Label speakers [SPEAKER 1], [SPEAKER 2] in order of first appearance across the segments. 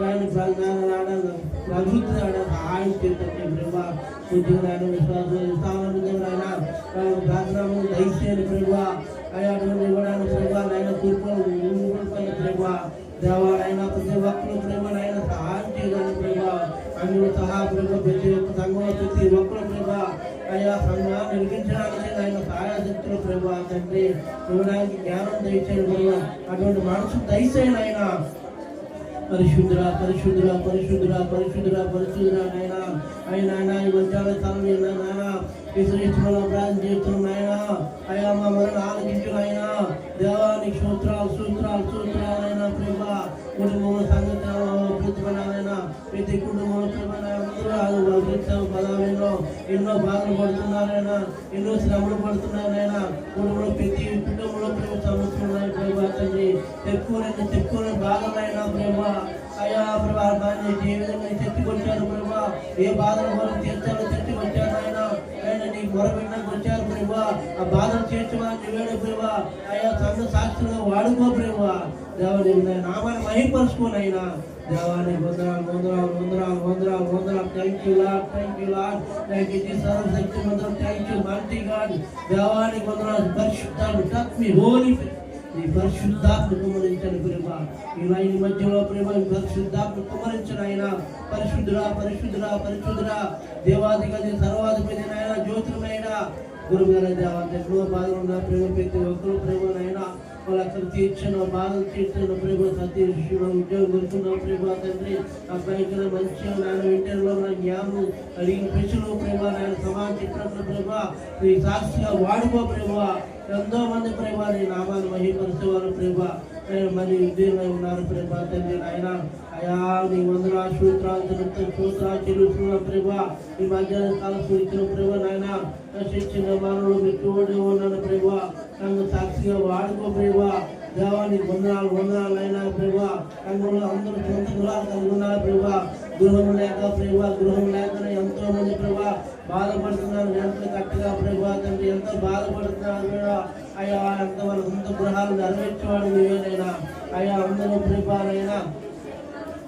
[SPEAKER 1] నాయన ప్రజ్ఞానాలను అభివృద్ధి నాయన సహాయం చేతండి ప్రభా. కొద్దిగా నాయన విశ్వాసం స్థానం నాయన ప్రార్థనము దయచేయండి ప్రభా. అటువంటి ఇవ్వడానికి ప్రభా నాయన కూర్చొని ఉండిపోయిన ప్రభా. దేవాలైన ప్రతి ఒక్కరు ప్రేమ నాయన సహాయం చేయడానికి ప్రభా. అందులో సహా ప్రభా ప్రతి ఒక్క సంఘంలో ప్రతి ఒక్కరు ప్రభా. అయ్యా సంఘాలు నిర్మించడానికి ఆయన సహాయ శక్తులు ప్రభా. తండ్రి ఇవ్వడానికి జ్ఞానం దయచేయడం ప్రభా. అటువంటి మనసు దయచేయండి పరిశుద్ధుల పరిశుద్ధుల పరిశుద్ధుల పరిశుద్ధుల పరిశుద్ధుల నాయన ఆయన ఆయన ఈ మధ్యాహ్న కాలంలో నాయన విశ్రేష్ఠమైన ప్రార్థన చేస్తున్నాయన అయ్యా మా మరణ ఆలోచించిన ఆయన దేవానికి సూత్రాలు సూత్రాలు సూత్రాలైన ప్రేమ కుటుంబం సంగతి ప్రతిపడాలైన ప్రతి కుటుంబం ప్రేమ బలమైన ఎన్నో బాధలు పడుతున్నారైనా ఎన్నో శ్రమలు పడుతున్నారైనా కుటుంబంలో ప్రతి కుటుంబంలో ప్రేమ సమస్యలు ఉన్నాయి ప్రేమ తండ్రి చెప్పుకోలేని చెప్పుకోలేని భాగమైన ప్రేమ. అయ్యా ప్రభా దాన్ని ఏ విధంగా చెప్పుకొచ్చారు ప్రభా? ఏ బాధల వరకు తీర్చాలో ఆ బాధను తీర్చమని నువ్వేడు ప్రభా అయ్యా సంఘ సాక్షులుగా వాడుకో ప్రభా దేవని నామాన్ని మహిపరుచుకోను అయినా దేవాని వందనాలు వందనాలు వందనాలు వందనాలు వందనాలు thank you lord thank you lord thank you సర్వశక్తి మంత్రం థ్యాంక్ యూ మల్టీ గాడ్ దేవానికి వందనాలు పరిశుద్ధాలు టచ్ మీ హోలీ నీ పరిశుద్ధాత్మ కుమరించని ప్రేమ. ఈ ఈ మధ్యలో ప్రేమ పరిశుద్ధాత్మ కుమరించిన ఆయన పరిశుద్ధురా పరిశుద్ధురా పరిశుద్ధురా దేవాధిపతి సర్వాధిపతి నాయన జ్యోతిర్మైన గురుగార దేవాత ప్రేమ ప్రతి ఒక్కరు ప్రేమనైనా వాళ్ళ తీర్చిన బాధలు తీర్చిన ప్రేమ ఉద్యోగం ప్రేమ తండ్రి. అబ్బాయికి నాయన ఇంటర్లో నా జ్ఞానం అడిగిన ప్రేమ నాయన ప్రేమ సాక్షిగా వాడుకో ప్రేమ ఎంతో మంది ప్రేమ నీ నామాన్ని మహిపరిచేవారు ప్రేమ. మరి ఉద్యోగంలో ఉన్నారు ప్రభా తండ్రి ఆయన అయా నీ వందల సూత్రాలు తిరుగుతున్న సూత్రాలు చెల్లుతున్న ప్రభా ఈ మధ్యాహ్న కాలం సూచించిన ప్రభా నాయన. నశించిన మానవులు పెట్టుబడి ఉన్నాను ప్రభా నన్ను సాక్షిగా వాడుకో ప్రభా దేవానికి వందనాలు వందనాలు అయినా ప్రభా నన్ను అందరూ సొంత గృహాలు కలిగి ఉన్నారు ప్రభా గృహం లేక ప్రభా గృహం లేక ఎంతో మంది ప్రభా బాధపడుతున్నారు. ఎంత కట్టగా ప్రభా తండ్రి ఎంతో బాధపడుతున్నారు కూడా అయ్యా ఎంత వాళ్ళ సొంత గృహాలు నెరవేర్చేవాడు నీవేనైనా అయ్యా అందరూ ప్రభానైనా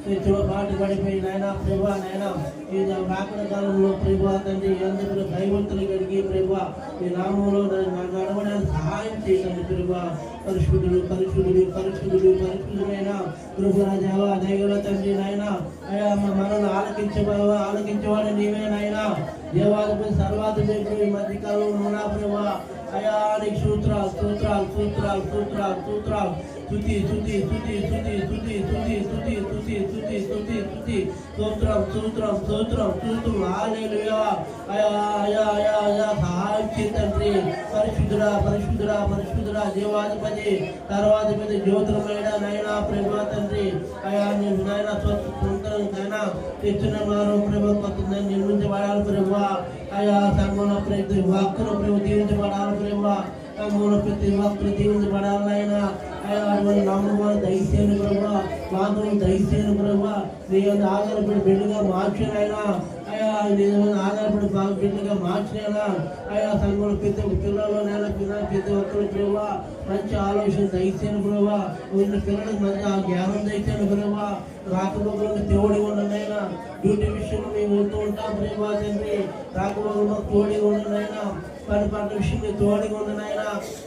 [SPEAKER 1] తెచ్చిన పాటు పడిపోయి నాయన ప్రభా నాయన ఈ రాకడ కాలంలో ప్రభా తండ్రి అందరూ భయవంతులు కలిగి ప్రభా ఈ నామంలో నడవడానికి సహాయం చేయండి ప్రభా పరిశుద్ధుడు పరిశుద్ధుడు పరిశుద్ధుడు పరిశుద్ధుడైన కృపరాజావా దైవల తండ్రి నాయన అయ్యా మనల్ని ఆలకించబడవా ఆలకించేవాడు నీవే నాయన దేవాలపై సర్వాధిపతి ఈ మధ్య కాలంలో ఉన్నా ప్రభా అయా నీకు సూత్రాలు సూత్రాలు సూత్రాలు సూత్రాలు సూత్రాలు తుతి తుతి తుతి తుతి తుతి తుతి తుతి తుతి తుతి తుతి తుతి స్తోత్రం స్తోత్రం స్తోత్రం స్తోత్రం. హల్లెలూయా. అయా అయా అయా అయా. సహాయం చేతండి పరిశుద్ధుడా పరిశుద్ధుడా పరిశుద్ధుడా. దేవాధిపతి. తర్వాధిపతి జ్యోతులమైన నాయన ప్రేమ తండ్రి. అయా నేను నాయన స్వంతం నాయన. తెచ్చిన మానవ ప్రేమ కొత్త నిర్మించబడాలి ప్రేమ అయా సంఘంలో ప్రతి ఒక్కరు ప్రేమ దీవించబడాలి ప్రేమ సంఘంలో ప్రతి ఒక్కరు దీవించబడాలి నాయన. అయా నమ్మ నమ్మకం దయచేయను ప్రభా. మాత్రం దయచేయను నీ యొక్క ఆధారపడి బిడ్డగా మార్చినైనా అయ్యా నీ ఆధారపడి బిడ్డగా మార్చినైనా అయ్యా సంఘంలో ప్రతి ఒక్క పిల్లలు నెల పిల్లలు ప్రతి ఒక్కరు ప్రభా మంచి ఆలోచన దయచేయను ప్రభా ఉన్న పిల్లలకు మంచి ఆ జ్ఞానం దయచేయను ప్రభా రాకపోకలకు తోడి ఉండనైనా డ్యూటీ విషయంలో మేము వెళ్తూ ఉంటాం ప్రేమ తండ్రి. రాకపోకలు తోడి ఉండనైనా పని పట్ల విషయంలో తోడి ఉండనైనా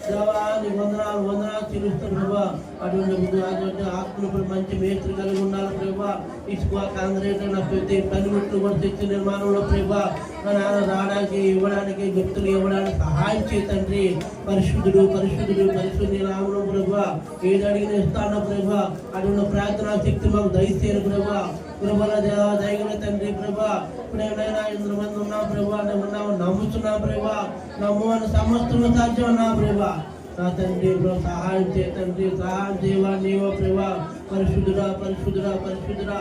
[SPEAKER 1] దేవాన్ని వందనాలు వందనాలు చెల్లిస్తాం ప్రభా. అటువంటి ముందు అటువంటి ఆత్మలు మంచి మేత్రి కలిగి ఉన్నారు ప్రభా. ఇసుక కాంగ్రెస్ నా ప్రతి పనిముట్లు కూడా తెచ్చి నిర్మాణంలో ప్రభా. మా నాన్న రావడానికి ఇవ్వడానికి వ్యక్తులు ఇవ్వడానికి సహాయం చేతండి పరిశుద్ధుడు పరిశుద్ధుడు పరిశుద్ధి రాముడు ప్రభా. ఏది అడిగిన ఇస్తాను ప్రభా. అటువంటి ప్రార్థనా శక్తి మాకు దయచేయను ప్రభా. కృపల దేవా దయగల తండ్రి ప్రభా. ఇప్పుడు ఎవరైనా మంది ఉన్నా ప్రభా. ఉన్నావు నమ్ముతున్నా ప్రభా. నమ్ము అని సమస్తం సాధ్యం అన్నా ప్రభా. నా తండ్రి సహాయం చే తండ్రి సహాయం దేవా నీవో ప్రభా? పరిశుద్ధుడా పరిశుద్ధుడా పరిశుద్ధుడా.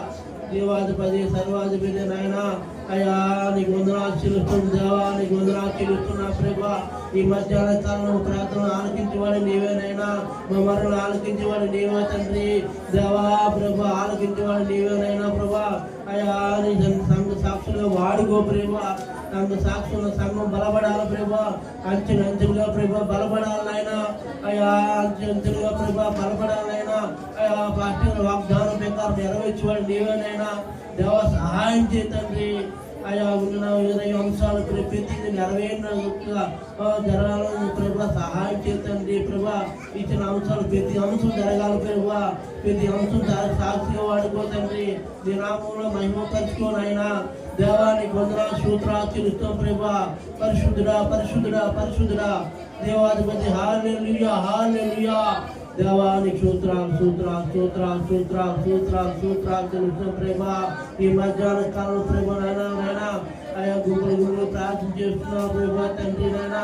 [SPEAKER 1] దేవాధిపతి సర్వాధిపతి నాయన. అయ్యా నీకు వందనాలు చెల్లుస్తుంది దేవా నీకు వందనాలు చెల్లుస్తున్నా ప్రభా. ఈ మధ్యాహ్న కాలంలో ప్రార్థన ఆలకించేవాడు నీవేనైనా మా మరణం ఆలకించేవాడు నీవే తండ్రి. దేవా ప్రభా ఆలకించేవాడు నీవేనైనా ప్రభా. అయ్యా నీ సంఘ సాక్షులుగా వాడుకో ప్రేమ నాకు సాక్షుల సంఘం బలపడాలి ప్రభా. అంచు అంచులుగా ప్రభా బలపడాలైనా అయ్యా అంచు అంచులుగా ప్రభా బలపడాలైనా అయ్యా పార్టీ వాగ్దానం ప్రకారం నెరవేర్చుకోవాలి నీవేనైనా దేవ సహాయం చేయండి ఆయా ఉన్న ఇరవై అంశాలు ప్రతి నెరవేరినగా జరగాలని ప్రభా సహాయం చేతండి ప్రభా. ఇచ్చిన అంశాలు ప్రతి అంశం జరగాలి ప్రభా. ప్రతి అంశం సాక్షిగా వాడుకోతండి. నీ నామంలో మహిమపరచుకోనైనా దేవాన్ని కొందరా సూత్రా చెల్లిస్తాం ప్రభా. పరిశుద్ధుడా పరిశుద్ధుడా పరిశుద్ధుడా. దేవాధిపతి హాలెలుయా హాలెలుయా దేవానికి సూత్రాలు సూత్రాలు సూత్రాలు సూత్రాలు సూత్రాలు సూత్రాలు తెలుసు ప్రేమ ఈ మధ్యాహ్న కాలం ప్రేమ నాయన నాయన ఆయా గుంపులు గుంపులు ప్రార్థన చేస్తున్నావు ప్రేమ తండ్రి నాయన